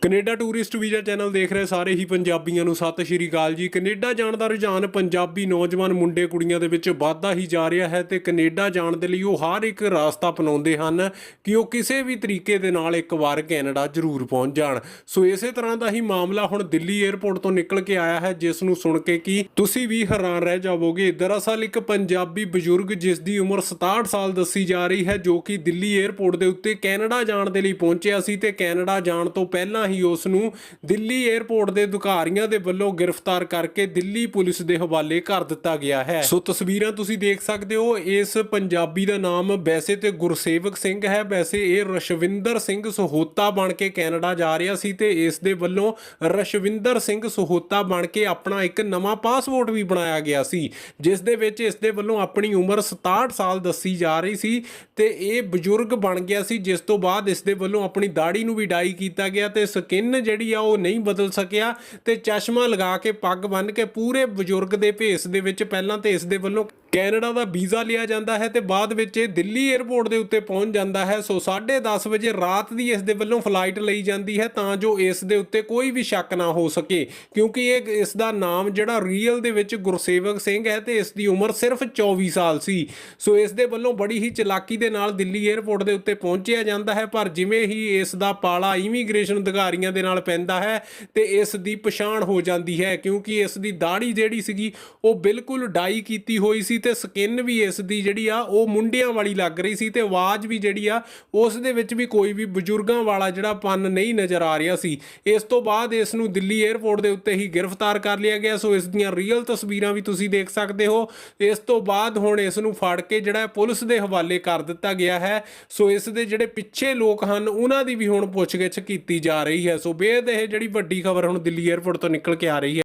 Canada tourist visa channel ਦੇਖ ਰਹੇ ਸਾਰੇ ਹੀ ਪੰਜਾਬੀਆਂ ਨੂੰ। ਸਤਿ ਸ਼੍ਰੀ ਅਕਾਲ ਜੀ। ਕੈਨੇਡਾ ਜਾਣ ਦਾ ਰੁਝਾਨ ਪੰਜਾਬੀ ਨੌਜਵਾਨ ਮੁੰਡੇ ਕੁੜੀਆਂ ਦੇ ਵਿੱਚ ਵਾਧਾ ਹੀ ਜਾ ਰਿਹਾ ਹੈ ਤੇ ਕੈਨੇਡਾ ਜਾਣ ਦੇ ਲਈ ਉਹ ਹਰ ਇੱਕ ਰਾਸਤਾ ਅਪਣਾਉਂਦੇ ਹਨ ਕਿ ਉਹ ਕਿਸੇ ਵੀ ਤਰੀਕੇ ਦੇ ਨਾਲ ਇੱਕ ਵਾਰ ਕੈਨੇਡਾ ਜ਼ਰੂਰ ਪਹੁੰਚ ਜਾਣ। ਸੋ ਇਸੇ ਤਰ੍ਹਾਂ ਦਾ ਹੀ ਮਾਮਲਾ ਹੁਣ ਦਿੱਲੀ 에ਅਰਪੋਰਟ ਤੋਂ ਨਿਕਲ ਕੇ ਆਇਆ ਹੈ, ਜਿਸ ਨੂੰ ਸੁਣ ਕੇ ਕਿ ਤੁਸੀਂ ਵੀ ਹੈਰਾਨ ਰਹਿ ਜਾਵੋਗੇ। ਦਰਅਸਲ ਇੱਕ ਪੰਜਾਬੀ ਬਜ਼ੁਰਗ ਜਿਸ ਦੀ ਉਮਰ 67 ਸਾਲ ਦੱਸੀ ਜਾ ਰਹੀ ਹੈ, ਜੋ ਕਿ ਦਿੱਲੀ 에ਅਰਪੋਰਟ ਦੇ ਉੱਤੇ ਕੈਨੇਡਾ ਜਾਣ ਦੇ ਲਈ ਪਹੁੰਚਿਆ ਸੀ ਤੇ ਕੈਨੇਡਾ ਜਾਣ ਤੋਂ ਪਹਿਲਾਂ ਹੀ ਉਸ ਨੂੰ ਦਿੱਲੀ 에ਅਰਪੋਰਟ ਦੇ ਅਧਿਕਾਰੀਆਂ ਦੇ ਵੱਲੋਂ ਗ੍ਰਿਫਤਾਰ ਕਰਕੇ ਦਿੱਲੀ ਪੁਲਿਸ ਦੇ ਹਵਾਲੇ ਕਰ ਦਿੱਤਾ ਗਿਆ ਹੈ। ਸੋ ਤਸਵੀਰਾਂ ਤੁਸੀਂ ਦੇਖ ਸਕਦੇ ਹੋ, ਇਸ ਪੰਜਾਬੀ ਦਾ ਨਾਮ ਵੈਸੇ ਤੇ ਗੁਰਸੇਵਕ ਸਿੰਘ ਹੈ, ਵੈਸੇ ਇਹ ਰਸ਼ਵਿੰਦਰ ਸਿੰਘ ਸਹੋਤਾ ਬਣ ਕੇ ਕੈਨੇਡਾ ਜਾ ਰਿਹਾ ਸੀ ਤੇ ਇਸ ਦੇ ਵੱਲੋਂ ਰਸ਼ਵਿੰਦਰ ਸਿੰਘ ਸਹੋਤਾ ਬਣ ਕੇ ਆਪਣਾ ਇੱਕ ਨਵਾਂ ਪਾਸਪੋਰਟ ਵੀ ਬਣਾਇਆ ਗਿਆ ਸੀ, ਜਿਸ ਦੇ ਵਿੱਚ ਇਸ ਦੇ ਵੱਲੋਂ ਆਪਣੀ ਉਮਰ 67 ਸਾਲ ਦੱਸੀ ਜਾ ਰਹੀ ਸੀ ਤੇ ਇਹ ਬਜ਼ੁਰਗ ਬਣ ਗਿਆ ਸੀ, ਜਿਸ ਤੋਂ ਬਾਅਦ ਇਸ ਦੇ ਵੱਲੋਂ ਆਪਣੀ ਦਾੜੀ ਨੂੰ ਵੀ ਡਾਈ ਕੀਤਾ ਗਿਆ ਤੇ ਸਕਿਨ ਜਿਹੜੀ ਆ ਉਹ ਨਹੀਂ ਬਦਲ ਸਕਿਆ ਤੇ ਚਸ਼ਮਾ ਲਗਾ ਕੇ ਪੱਗ ਬੰਨ੍ਹ ਕੇ ਪੂਰੇ ਬਜ਼ੁਰਗ ਦੇ ਭੇਸ ਦੇ ਵਿੱਚ ਪਹਿਲਾਂ ਤੇ ਇਸ ਦੇ ਵੱਲੋਂ ਕੈਨੇਡਾ ਦਾ ਵੀਜ਼ਾ ਲਿਆ ਜਾਂਦਾ ਹੈ ਤੇ ਬਾਅਦ ਵਿੱਚ ਇਹ ਦਿੱਲੀ 에ਅਰਪੋਰਟ ਦੇ ਉੱਤੇ ਪਹੁੰਚ ਜਾਂਦਾ ਹੈ। ਸੋ 10:30 ਵਜੇ ਰਾਤ ਦੀ ਇਸ ਦੇ ਵੱਲੋਂ ਫਲਾਈਟ ਲਈ ਜਾਂਦੀ ਹੈ ਤਾਂ ਜੋ ਇਸ ਦੇ ਉੱਤੇ ਕੋਈ ਵੀ ਸ਼ੱਕ ਨਾ ਹੋ ਸਕੇ। ਕਿਉਂਕਿ ਇਹ ਇਸ ਦਾ ਨਾਮ ਜਿਹੜਾ ਰੀਅਲ ਦੇ ਵਿੱਚ ਗੁਰਸੇਵਕ ਸਿੰਘ ਹੈ ਤੇ ਇਸ ਦੀ ਉਮਰ ਸਿਰਫ 24 ਸਾਲ ਸੀ। ਸੋ ਇਸ ਦੇ ਵੱਲੋਂ ਬੜੀ ਹੀ ਚਲਾਕੀ ਦੇ ਨਾਲ ਦਿੱਲੀ 에ਅਰਪੋਰਟ ਦੇ ਉੱਤੇ ਪਹੁੰਚਿਆ ਜਾਂਦਾ ਹੈ, ਪਰ ਜਿਵੇਂ ਹੀ ਇਸ ਦਾ ਪਾਲਾ ਇਮੀਗ੍ਰੇਸ਼ਨ ਅਧਿਕਾਰੀਆਂ ਦੇ ਨਾਲ ਪੈਂਦਾ ਹੈ ਤੇ ਇਸ ਦੀ ਪਛਾਣ ਹੋ ਜਾਂਦੀ ਹੈ। ਕਿਉਂਕਿ ਇਸ ਦੀ ਦਾੜੀ ਜਿਹੜੀ ਸੀਗੀ, ਉਹ ਬਿਲਕੁਲ ਡਾਈ ਕੀਤੀ ਹੋਈ ਸੀ ਤੇ ਸਕਿਨ ਵੀ ਇਸ ਦੀ ਜਿਹੜੀ ਆ, ਉਹ ਮੁੰਡਿਆਂ ਵਾਲੀ ਲੱਗ ਰਹੀ ਸੀ ਤੇ ਆਵਾਜ਼ ਵੀ ਜਿਹੜੀ ਆ, ਉਸ ਦੇ ਵਿੱਚ ਵੀ ਕੋਈ ਵੀ ਬਜ਼ੁਰਗਾਂ ਵਾਲਾ ਜਿਹੜਾ ਪਨ ਨਹੀਂ ਨਜ਼ਰ ਆ ਰਿਹਾ ਸੀ। ਇਸ ਤੋਂ ਬਾਅਦ ਇਸ ਨੂੰ ਦਿੱਲੀ 에ਅਰਪੋਰਟ ਦੇ ਉੱਤੇ ਹੀ ਗ੍ਰਿਫਤਾਰ ਕਰ ਲਿਆ ਗਿਆ। ਸੋ ਇਸ ਦੀਆਂ ਰੀਅਲ ਤਸਵੀਰਾਂ ਵੀ ਤੁਸੀਂ ਦੇਖ ਸਕਦੇ ਹੋ। ਇਸ ਤੋਂ ਬਾਅਦ ਹੁਣ ਇਸ ਨੂੰ ਫੜ ਕੇ ਜਿਹੜਾ ਪੁਲਿਸ ਦੇ ਹਵਾਲੇ ਕਰ ਦਿੱਤਾ ਗਿਆ ਹੈ। ਸੋ ਇਸ ਦੇ ਜਿਹੜੇ ਪਿੱਛੇ ਲੋਕ ਹਨ, ਉਹਨਾਂ ਦੀ ਵੀ ਹੁਣ ਪੁੱਛਗਿੱਛ ਕੀਤੀ ਜਾ ਰਹੀ ਹੈ। ਸੋ ਬੇਦ ਇਹ ਜਿਹੜੀ ਵੱਡੀ ਖਬਰ ਹੁਣ ਦਿੱਲੀ 에ਅਰਪੋਰਟ ਤੋਂ ਨਿਕਲ ਕੇ ਆ ਰਹੀ ਹੈ।